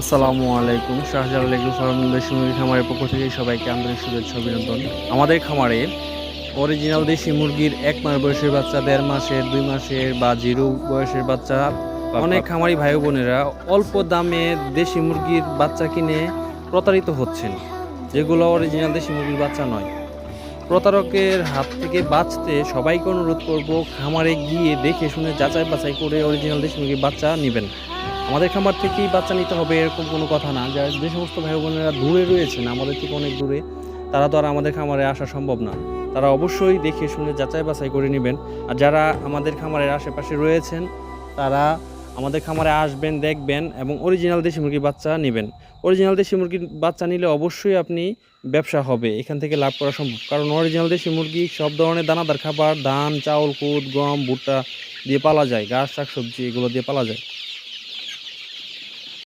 আসসালামু আলাইকুম। Shahjalal agro farm দেশি মুরগি খামারের পক্ষ থেকে সবাইকে আন্তরিক শুভেচ্ছা অভিনন্দন। আমাদের খামারে অরিজিনাল দেশি মুরগির এক মাস বয়সের বাচ্চা দেড় মাসের দুই মাসের বা জিরো বয়সের বাচ্চা। অনেক খামারি ভাই বোনেরা অল্প দামে দেশি মুরগির বাচ্চা কিনে প্রতারিত হচ্ছেন যেগুলো অরিজিনাল দেশি মুরগির বাচ্চা নয়। প্রতারকের হাত থেকে বাঁচতে সবাইকে অনুরোধ করব খামারে গিয়ে দেখে শুনে যাচাই বাছাই করে অরিজিনাল দেশি মুরগির বাচ্চা নেবেন। আমাদের খামার থেকেই বাচ্চা নিতে হবে, এরকম কোনো কথা না। যা যে সমস্ত ভাই বোনেরা দূরে রয়েছেন, আমাদের থেকে অনেক দূরে, তারা তো আর আমাদের খামারে আসা সম্ভব না। তারা অবশ্যই দেখে শুনে যাচাই বাছাই করে নেবেন। আর যারা আমাদের খামারের আশেপাশে রয়েছেন, তারা আমাদের খামারে আসবেন, দেখবেন এবং অরিজিনাল দেশি মুরগির বাচ্চা নেবেন। অরিজিনাল দেশি মুরগির বাচ্চা নিলে অবশ্যই আপনি ব্যবসা হবে, এখান থেকে লাভ করা সম্ভব। কারণ অরিজিনাল দেশি মুরগি সব ধরনের দানাদার খাবার, ধান, চাউল, কুদ, গম, ভুট্টা দিয়ে পালা যায়, ঘাস, শাকসবজি, এগুলো দিয়ে পালা যায়।